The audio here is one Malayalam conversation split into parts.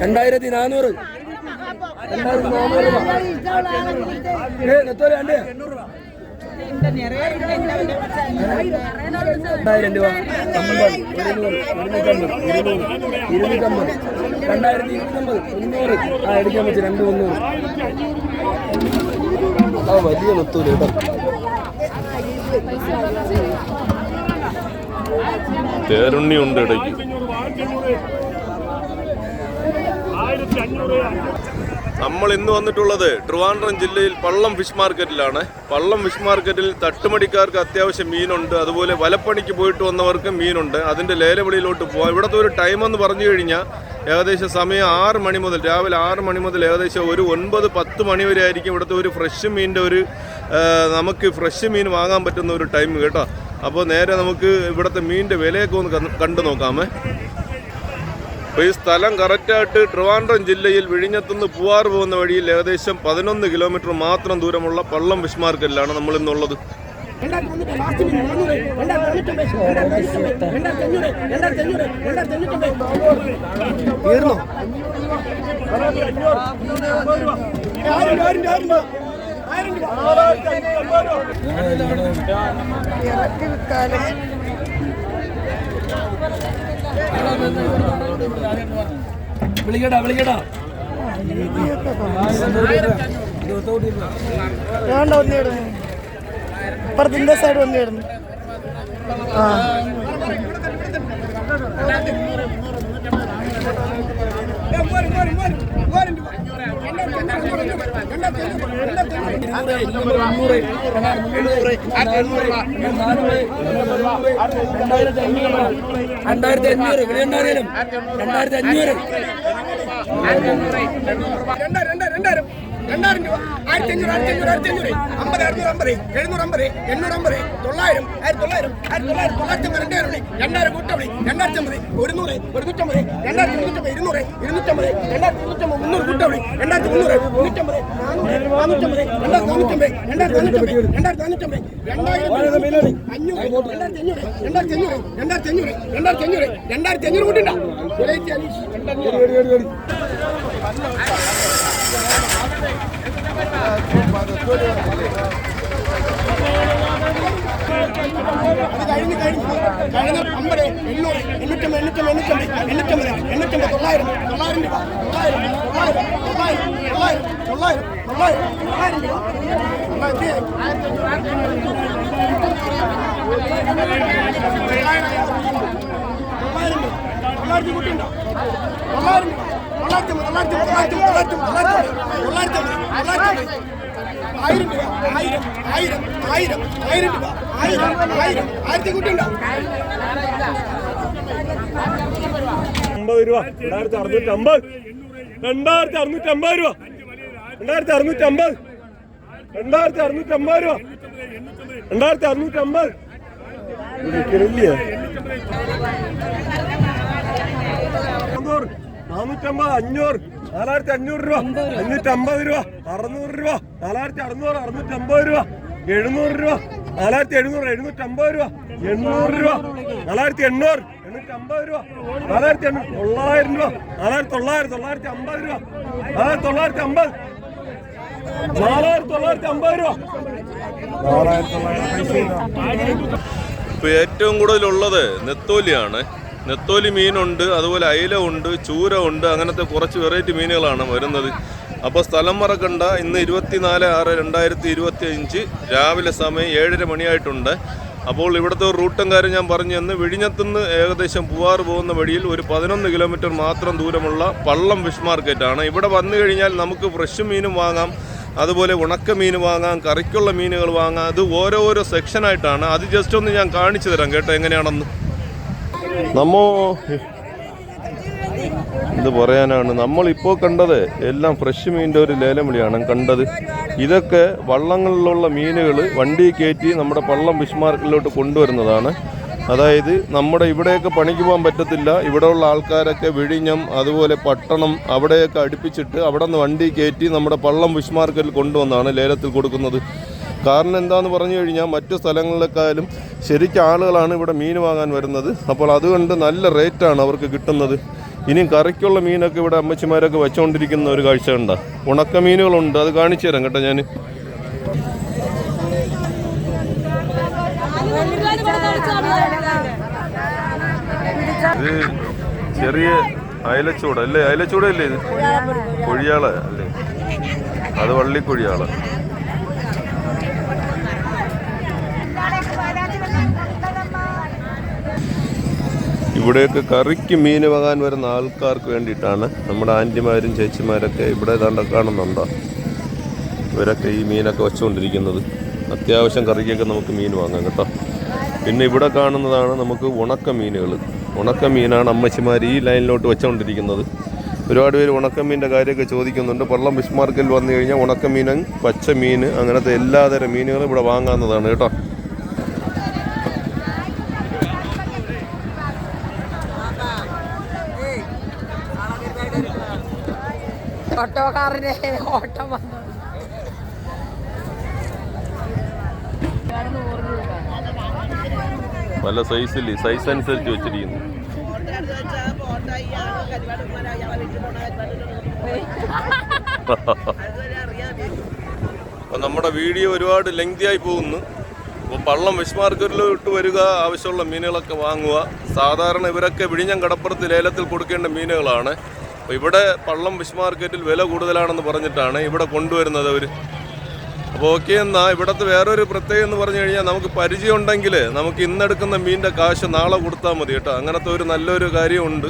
രണ്ടായിരത്തി നാനൂറ് രണ്ടായിരത്തി നാനൂറ് നെത്തോലി വേണ്ടേ രണ്ടായിരം രൂപ. ഇരുന്നൂറ് ഇരുന്നൂറ് മുന്നൂറ് ആ എടുക്കാൻ വെച്ച് രണ്ട് മുന്നൂറ്. ആ വലിയ നെത്തോലി കേട്ടോ. തേരുണ്ണി ഉണ്ട് ഇടയ്ക്ക്. നമ്മൾ ഇന്ന് വന്നിട്ടുള്ളത് ട്രിവാൻഡ്രം ജില്ലയിൽ പള്ളം ഫിഷ് മാർക്കറ്റിലാണ്. പള്ളം ഫിഷ് മാർക്കറ്റിൽ തട്ടുമടിക്കാർക്ക് അത്യാവശ്യം മീനുണ്ട്. അതുപോലെ വലപ്പണിക്ക് പോയിട്ട് വന്നവർക്ക് മീനുണ്ട്. അതിന്റെ ലേലവിളിയിലോട്ട് പോകാം ഇവിടുത്തെ ഒരു ടൈം എന്ന് പറഞ്ഞു കഴിഞ്ഞാൽ ഏകദേശം സമയം ആറ് മണി മുതൽ രാവിലെ ആറ് മണി മുതൽ ഏകദേശം ഒരു ഒൻപത് പത്ത് മണി വരെ ആയിരിക്കും ഇവിടുത്തെ ഒരു ഫ്രഷ് മീനിന്റെ ഒരു നമുക്ക് ഫ്രഷ് മീൻ വാങ്ങാൻ പറ്റുന്ന ഒരു ടൈം കേട്ടോ. അപ്പോൾ നേരെ നമുക്ക് ഇവിടുത്തെ മീനിന്റെ വിലയൊക്കെ ഒന്ന് കണ്ട് നോക്കാമേ അപ്പോൾ ഈ സ്ഥലം കറക്റ്റായിട്ട് ട്രിവാൻഡ്രം ജില്ലയിൽ വിഴിഞ്ഞത്തുനിന്ന് പൂവാർ പോകുന്ന വഴിയിൽ ഏകദേശം പതിനൊന്ന് കിലോമീറ്റർ മാത്രം ദൂരമുള്ള പള്ളം വിസ്മാർക്കലിലാണ് മാർക്കറ്റിലാണ് നമ്മൾ ഇന്നുള്ളത്. തീർന്നോ വിളിക്കടാ വിളിക്കടാ. വേണ്ട ഒന്നിടുന്നു അപ്പുറത്തിന്റെ സൈഡ് ഒന്നിടുന്നു ആ. രണ്ടായിരത്തി അഞ്ഞൂറ് ഇവിടെ ഉണ്ടായാലും രണ്ടായിരത്തി അഞ്ഞൂറ് രണ്ടായിരം രൂപ. ആയിരത്തി അഞ്ഞൂറ് ആയിരത്തി അഞ്ഞൂറ് ആയിരത്തി അഞ്ഞൂറ് അമ്പത് അറുന്നൂറ് അമ്പത് എഴുന്നൂറ് അമ്പത് എണ്ണൂറ് അമ്പത് തൊള്ളായിരം ആയിരത്തി തൊള്ളായിരം ആയിരത്തി തൊള്ളായിരം തൊള്ളായിരത്തി അമ്പത് രണ്ടായിരം വിളി രണ്ടായിരം കൂട്ടവിളി രണ്ടായിരത്തി അമ്പത് ഒരുന്നൂറ് ഒരുന്നൂറ്റമ്പത് രണ്ടായിരത്തി ഇരുന്നൂറ് ഇരുന്നൂറ്റമ്പത് രണ്ടായിരത്തി ഇരുന്നൂറ്റമ്പത് മുന്നൂറ് കൂട്ടവിളി രണ്ടായിരത്തി മുന്നൂറ് നാനൂറ്റമ്പത് രണ്ടായിരത്തി നാനൂറ്റമ്പത് രണ്ടായിരത്തി നാനൂറ്റമ്പത് രണ്ടായിരത്തി നാനൂറ്റമ്പത് അഞ്ഞൂറ് രണ്ടായിരത്തി അഞ്ഞൂറ് രണ്ടായിരത്തി അഞ്ഞൂറ് രണ്ടായിരത്തി അഞ്ഞൂറ് രണ്ടായിരത്തി രണ്ടായിരത്തി അഞ്ഞൂറ് കൂട്ടിണ്ട രണ്ടായിരത്തി അത് കഴിഞ്ഞ് കഴിഞ്ഞ് കഴിഞ്ഞ അമ്പത് എണ്ണൂറ് എണ്ണൂറ്റമ്പത് എണ്ണൂറ്റമ്പത് എണ്ണൂറ്റമ്പത് എണ്ണൂറ്റമ്പത് എണ്ണൂറ്റമ്പത് തൊള്ളായിരം തൊള്ളായിരം രൂപ തൊള്ളായിരം തൊള്ളായിരം തൊള്ളായിരം തൊള്ളായിരം തൊള്ളായിരം തൊള്ളായിരം രൂപ തൊള്ളായിരം രൂപ തൊള്ളായിരത്തി കുട്ടിയുണ്ടോ തൊള്ളായിരം രൂപ തൊള്ളായിരത്തി തൊള്ളായിരത്തി തൊള്ളായിരത്തി തൊള്ളായിരത്തി തൊള്ളായിരത്തി തൊള്ളായിരത്തി തൊള്ളായിരത്തി ആയിരം ആയിരം ആയിരം ആയിരം ആയിരം രൂപ ആയിരം ആയിരം. ആയിരത്തി കുട്ടിയുണ്ടോ അമ്പത് രൂപ. രണ്ടായിരത്തി അറുന്നൂറ്റി അമ്പത്. രണ്ടായിരത്തി അറുന്നൂറ്റി അമ്പത് രൂപ. രണ്ടായിരത്തി അറുന്നൂറ്റി അമ്പത്. രണ്ടായിരത്തി അറുന്നൂറ്റി അമ്പത് രൂപ. രണ്ടായിരത്തി അറുന്നൂറ്റി അമ്പത്. നാനൂറ്റമ്പത് അഞ്ഞൂറ്. നാലായിരത്തി അഞ്ഞൂറ് രൂപ അഞ്ഞൂറ്റി അമ്പത് രൂപ. അറുന്നൂറ് രൂപ നാലായിരത്തി അറുന്നൂറ് അറുന്നൂറ്റി അമ്പത് രൂപ എഴുന്നൂറ് രൂപ നാലായിരത്തി എഴുന്നൂറ് എഴുന്നൂറ്റി അമ്പത് രൂപ എണ്ണൂറ് രൂപ നാലായിരത്തി എണ്ണൂറ് എണ്ണൂറ്റി അമ്പത് രൂപ നാലായിരത്തി എണ്ണൂറ് തൊള്ളായിരം രൂപ നാലായിരത്തി തൊള്ളായിരം തൊള്ളായിരത്തി അമ്പത് രൂപ നാലായിരത്തി തൊള്ളായിരത്തി അമ്പത് നാലായിരത്തി തൊള്ളായിരത്തി അമ്പത് രൂപ. നാലായിരത്തി തൊള്ളായിരത്തി ഇപ്പോൾ ഏറ്റവും കൂടുതലുള്ളത് നെത്തോലിയാണ്. നെത്തോലി മീനുണ്ട് അതുപോലെ അയില ഉണ്ട് ചൂര ഉണ്ട് അങ്ങനത്തെ കുറച്ച് വെറൈറ്റി മീനുകളാണ് വരുന്നത്. അപ്പോൾ സ്ഥലം മറക്കണ്ട. ഇന്ന് ഇരുപത്തിനാല് ആറ് രണ്ടായിരത്തി ഇരുപത്തി അഞ്ച് രാവിലെ സമയം ഏഴര മണിയായിട്ടുണ്ട്. അപ്പോൾ ഇവിടുത്തെ റൂട്ടും കാര്യം ഞാൻ പറഞ്ഞു തന്ന്. വിഴിഞ്ഞത്തുനിന്ന് ഏകദേശം പൂവാറ് പോകുന്ന വഴിയിൽ ഒരു പതിനൊന്ന് കിലോമീറ്റർ മാത്രം ദൂരമുള്ള പള്ളം ഫിഷ് മാർക്കറ്റാണ് ഇവിടെ വന്നു കഴിഞ്ഞാൽ നമുക്ക് ഫ്രഷ് മീനും വാങ്ങാം അതുപോലെ ഉണക്ക മീൻ വാങ്ങാം കറിക്കുള്ള മീനുകൾ വാങ്ങാം. അത് ഓരോരോ സെക്ഷനായിട്ടാണ് അത് ജസ്റ്റ് ഒന്ന് ഞാൻ കാണിച്ചു തരാം കേട്ടോ എങ്ങനെയാണെന്ന്. നമ്മോ എന്ത് പറയാനാണ്. നമ്മളിപ്പോൾ കണ്ടത് എല്ലാം ഫ്രഷ് മീനിന്റെ ഒരു ലേലം വിളിയാണ് കണ്ടത് ഇതൊക്കെ വള്ളങ്ങളിലുള്ള മീനുകൾ വണ്ടി കയറ്റി നമ്മുടെ പള്ളം ഫിഷ് മാർക്കറ്റിലോട്ട് കൊണ്ടുവരുന്നതാണ്. അതായത് നമ്മുടെ ഇവിടെയൊക്കെ പണിക്ക് പോകാൻ പറ്റത്തില്ല. ഇവിടെയുള്ള ആൾക്കാരൊക്കെ വിഴിഞ്ഞം അതുപോലെ പട്ടണം അവിടെയൊക്കെ അടുപ്പിച്ചിട്ട് അവിടെ നിന്ന് വണ്ടി കയറ്റി നമ്മുടെ പള്ളം ഫിഷ് മാർക്കറ്റിൽ കൊണ്ടുവന്നാണ് ലേലത്തിൽ കൊടുക്കുന്നത്. കാരണം എന്താന്ന് പറഞ്ഞു കഴിഞ്ഞാൽ മറ്റു സ്ഥലങ്ങളിലേക്കാളും ശരിക്കും ആളുകളാണ് ഇവിടെ മീൻ വാങ്ങാൻ വരുന്നത്. അപ്പോൾ അതുകൊണ്ട് നല്ല റേറ്റാണ് അവർക്ക് കിട്ടുന്നത്. ഇനിയും കറിക്കുള്ള മീനൊക്കെ ഇവിടെ അമ്മച്ചിമാരൊക്കെ വെച്ചുകൊണ്ടിരിക്കുന്ന ഒരു കാഴ്ച ഉണ്ട് ഉണക്ക മീനുകളുണ്ട് അത് കാണിച്ചു തരാം കേട്ടോ ഞാൻ ഇത് ചെറിയ അയലച്ചൂട അല്ലേ? അയലച്ചൂടല്ലേ ഇത്? കൊഴിയാള അല്ലേ? അത് വള്ളിക്കൊഴിയാള. ഇവിടെയൊക്കെ കറിക്ക് മീൻ വാങ്ങാൻ വരുന്ന ആൾക്കാർക്ക് വേണ്ടിയിട്ടാണ് നമ്മുടെ ആന്റിമാരും ചേച്ചിമാരൊക്കെ ഇവിടെ ഏതാണ്ട് കാണുന്നുണ്ടോ? ഇവരൊക്കെ ഈ മീനൊക്കെ വെച്ചുകൊണ്ടിരിക്കുന്നത്. അത്യാവശ്യം കറിക്കൊക്കെ നമുക്ക് മീൻ വാങ്ങാം കേട്ടോ. പിന്നെ ഇവിടെ കാണുന്നതാണ് നമുക്ക് ഉണക്ക മീനുകൾ. ഉണക്ക മീനാണ് അമ്മച്ചിമാർ ഈ ലൈനിലോട്ട് വെച്ചുകൊണ്ടിരിക്കുന്നത്. ഒരുപാട് പേര് ഉണക്കമീന്റെ കാര്യമൊക്കെ ചോദിക്കുന്നുണ്ട്. പള്ളം ഫിഷ് മാർക്കറ്റിൽ വന്നു കഴിഞ്ഞാൽ ഉണക്കമീൻ പച്ച മീൻ അങ്ങനത്തെ എല്ലാതരം മീനുകളും ഇവിടെ വാങ്ങാവുന്നതാണ് കേട്ടോ. ഓട്ടോക്കാരനെ ഓട്ടം വന്നു. നല്ല സൈസിൽ സൈസ് അനുസരിച്ച് വെച്ചിരിക്കുന്നു. അപ്പൊ നമ്മുടെ വീഡിയോ ഒരുപാട് ലെങ്തി ആയി പോകുന്നു. അപ്പോൾ പള്ളം ഫിഷ് മാർക്കറ്റിലോട്ട് വരിക ആവശ്യമുള്ള മീനുകളൊക്കെ വാങ്ങുക. സാധാരണ ഇവരൊക്കെ വിഴിഞ്ഞം കടപ്പുറത്ത് ലേലത്തിൽ കൊടുക്കേണ്ട മീനുകളാണ്. അപ്പോൾ ഇവിടെ പള്ളം ഫിഷ് മാർക്കറ്റിൽ വില കൂടുതലാണെന്ന് പറഞ്ഞിട്ടാണ് ഇവിടെ കൊണ്ടുവരുന്നത് അവർ അപ്പോൾ ഓക്കെ എന്നാൽ ഇവിടുത്തെ വേറൊരു പ്രത്യേകം എന്ന് പറഞ്ഞു കഴിഞ്ഞാൽ നമുക്ക് പരിചയം ഉണ്ടെങ്കിൽ നമുക്ക് ഇന്നെടുക്കുന്ന മീനിന്റെ കാശ് നാളെ കൊടുത്താൽ മതി കേട്ടോ. അങ്ങനത്തെ ഒരു നല്ലൊരു കാര്യമുണ്ട്.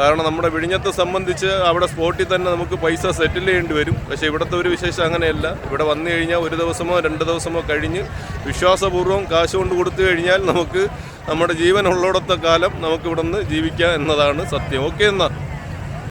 കാരണം നമ്മുടെ വിഴിഞ്ഞത്തെ സംബന്ധിച്ച് അവിടെ സ്പോട്ടിൽ തന്നെ നമുക്ക് പൈസ സെറ്റിൽ ചെയ്യേണ്ടി വരും. പക്ഷേ ഇവിടുത്തെ ഒരു വിശേഷം അങ്ങനെയല്ല. ഇവിടെ വന്നു കഴിഞ്ഞാൽ ഒരു ദിവസമോ രണ്ട് ദിവസമോ കഴിഞ്ഞ് വിശ്വാസപൂർവം കാശ് കൊണ്ട് കൊടുത്തു കഴിഞ്ഞാൽ നമുക്ക് നമ്മുടെ ജീവനുള്ളിടത്തെ കാലം നമുക്ക് ഇവിടെ നിന്ന് ജീവിക്കാം എന്നതാണ് സത്യം. ഓക്കെ എന്നാ?